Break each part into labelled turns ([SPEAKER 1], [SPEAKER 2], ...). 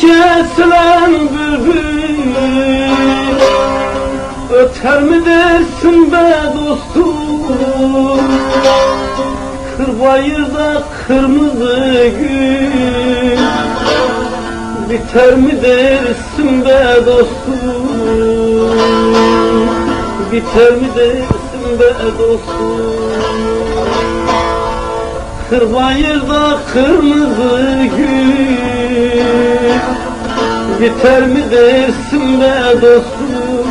[SPEAKER 1] kesilen bülbül. Öter mi dersin be dostum? Kırbayırda kırmızı gül. Biter mi dersin be dostum? Biter mi dersin be dostum Kırbayırda kırmızı gül. Biter mi dersin be dostum?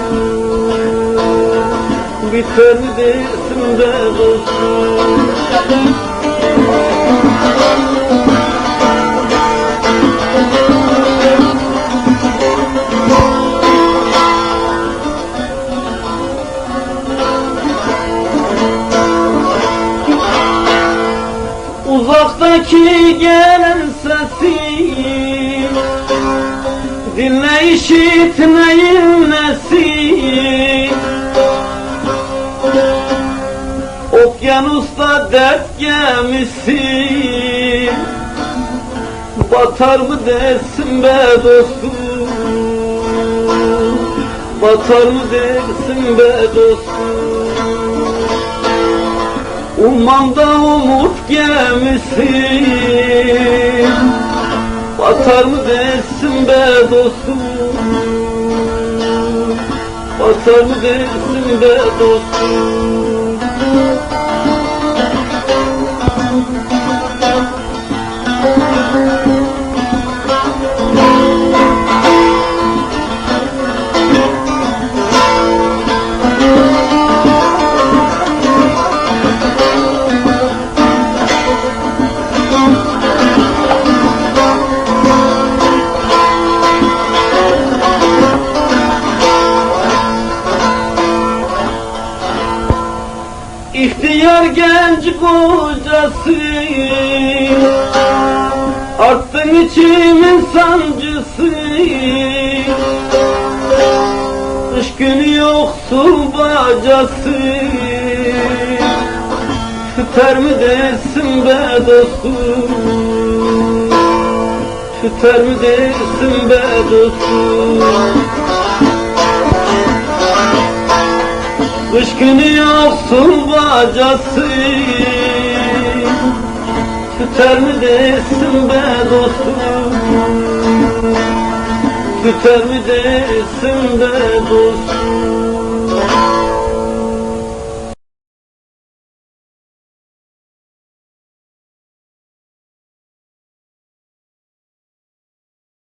[SPEAKER 1] Biter mi dersin be dostum Uzaktaki gelen sesi Dinle işitmeyin nesi Okyanusta dert gemisi Batar mı dersin be dostum? Batar mı dersin be dostum? Ummanda umut gemisi Batar mı dersin be dostum? Batar mı dersin be dostum İhtiyar genç kocası. Arttın içimin sancısı. Kış günü yoksul bacası. Tüter mi dersin be dostum Tüter mi dersin be dostum Günü yoksul bacası. Tüter mi dersin be dostum? Tüter mi dersin be dostum